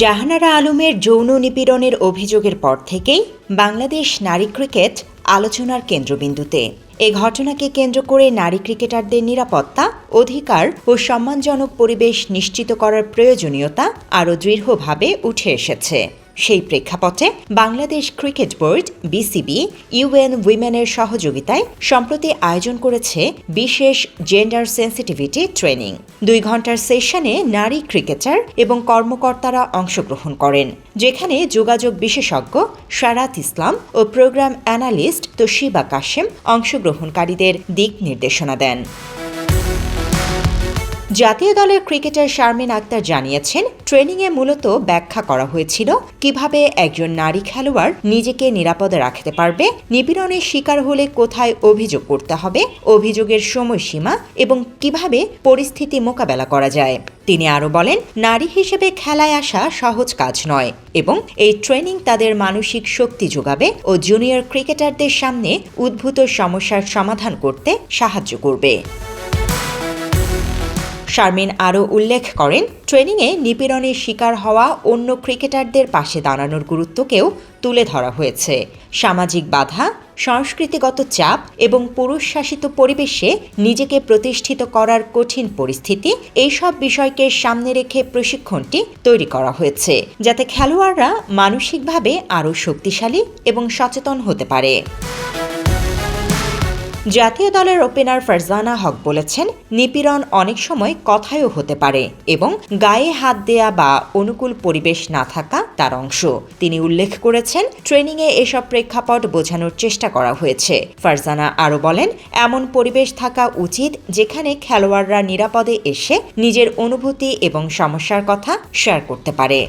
জাহানারা আলমের যৌন নিপীড়নের অভিযোগের পর থেকেই বাংলাদেশ নারী ক্রিকেট আলোচনার কেন্দ্রবিন্দুতে। এ ঘটনাকে কেন্দ্র করে নারী ক্রিকেটারদের নিরাপত্তা, অধিকার ও সম্মানজনক পরিবেশ নিশ্চিত করার প্রয়োজনীয়তা আরও দৃঢ়ভাবে উঠে এসেছে। সেই প্রেক্ষাপটে Bangladesh cricket board, BCB, UN উইমেনের সহযোগিতায় সম্প্রতি আয়োজন করেছে বিশেষ জেন্ডার সেন্সিটিভিটি ট্রেনিং। দুই ঘণ্টার সেশনে নারী ক্রিকেটার এবং কর্মকর্তারা অংশগ্রহণ করেন, যেখানে যোগাযোগ বিশেষজ্ঞ সারাত ইসলাম ও প্রোগ্রাম অ্যানালিস্ট তোশিবা কাশেম অংশগ্রহণকারীদের দিক নির্দেশনা দেন। জাতীয় দলের ক্রিকেটার শারমিন আক্তার জানিয়েছেন, ট্রেনিংয়ে মূলত ব্যাখ্যা করা হয়েছিল কীভাবে একজন নারী খেলোয়াড় নিজেকে নিরাপদে রাখতে পারবে, নিপীড়নের শিকার হলে কোথায় অভিযোগ করতে হবে, অভিযোগের সময়সীমা এবং কীভাবে পরিস্থিতি মোকাবেলা করা যায়। তিনি আরও বলেন, নারী হিসেবে খেলায় আসা সহজ কাজ নয় এবং এই ট্রেনিং তাদের মানসিক শক্তি যোগাবে ও জুনিয়র ক্রিকেটারদের সামনে উদ্ভূত সমস্যার সমাধান করতে সাহায্য করবে। শারমিন আরও উল্লেখ করেন, ট্রেনিংয়ে নিপীড়নের শিকার হওয়া অন্য ক্রিকেটারদের পাশে দাঁড়ানোর গুরুত্বকেও তুলে ধরা হয়েছে। সামাজিক বাধা, সংস্কৃতিগত চাপ এবং পুরুষ শাসিত পরিবেশে নিজেকে প্রতিষ্ঠিত করার কঠিন পরিস্থিতি, এইসব বিষয়কে সামনে রেখে প্রশিক্ষণটি তৈরি করা হয়েছে, যাতে খেলোয়াড়রা মানসিকভাবে আরও শক্তিশালী এবং সচেতন হতে পারে। জাতীয় দলের ওপেনার ফারজানা হক বলেছেন, নিপীড়ন অনেক সময় কথায়ও হতে পারে এবং গায়ে হাত দেয়া বা অনুকূল পরিবেশ না থাকা তার অংশ। তিনি উল্লেখ করেছেন, ট্রেনিংয়ে এসব প্রেক্ষাপট বোঝানোর চেষ্টা করা হয়েছে। ফারজানা আরও বলেন, এমন পরিবেশ থাকা উচিত যেখানে খেলোয়াড়রা নিরাপদে এসে নিজের অনুভূতি এবং সমস্যার কথা শেয়ার করতে পারে।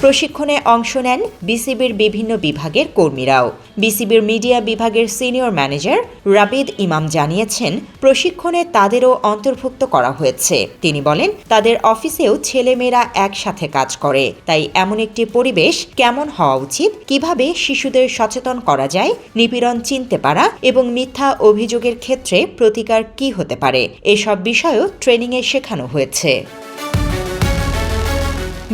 প্রশিক্ষণে অংশ নেন বিসিবির বিভিন্ন বিভাগের কর্মীরাও। বিসিবির মিডিয়া বিভাগের সিনিয়র ম্যানেজার রাবিদ ইমাম জানিয়েছেন, প্রশিক্ষণে তাদেরও অন্তর্ভুক্ত করা হয়েছে। তিনি বলেন, তাদের অফিসেও ছেলেমেয়েরা একসাথে কাজ করে। তাই এমন একটি পরিবেশ কেমন হওয়া উচিত? কীভাবে শিশুদের সচেতন করা যায়? নিপীড়ন চিনতে পারা এবং মিথ্যা অভিযোগের ক্ষেত্রে প্রতিকার কি হতে পারে? এসব বিষয়ও ট্রেনিংয়ে শেখানো হয়েছে।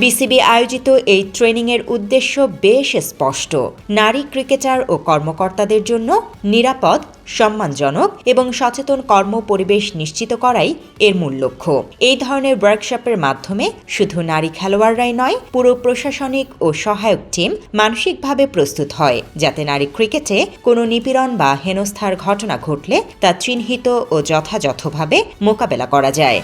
বিসিবি আয়োজিত এই ট্রেনিংয়ের উদ্দেশ্য বেশ স্পষ্ট। নারী ক্রিকেটার ও কর্মকর্তাদের জন্য নিরাপদ, সম্মানজনক এবং সচেতন কর্ম পরিবেশ নিশ্চিত করাই এর মূল লক্ষ্য। এই ধরনের ওয়ার্কশপের মাধ্যমে শুধু নারী খেলোয়াড়রাই নয়, পুরো প্রশাসনিক ও সহায়ক টিম মানসিকভাবে প্রস্তুত হয়, যাতে নারী ক্রিকেটে কোনো নিপীড়ন বা হেনস্থার ঘটনা ঘটলে তা চিহ্নিত ও যথাযথভাবে মোকাবেলা করা যায়।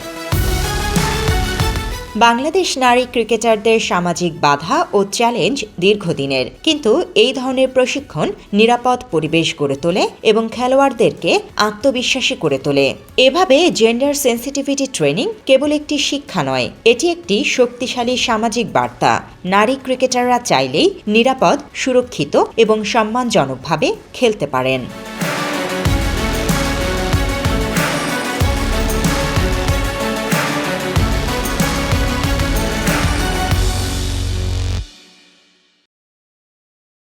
বাংলাদেশ নারী ক্রিকেটারদের সামাজিক বাধা ও চ্যালেঞ্জ দীর্ঘদিনের। কিন্তু এই ধরনের প্রশিক্ষণ নিরাপদ পরিবেশ গড়ে তোলে এবং খেলোয়াড়দেরকে আত্মবিশ্বাসী করে তোলে। এভাবে জেন্ডার সেন্সিটিভিটি ট্রেনিং কেবল একটি শিক্ষা নয়, এটি একটি শক্তিশালী সামাজিক বার্তা। নারী ক্রিকেটাররা চাইলেই নিরাপদ, সুরক্ষিত এবং সম্মানজনকভাবে খেলতে পারেন।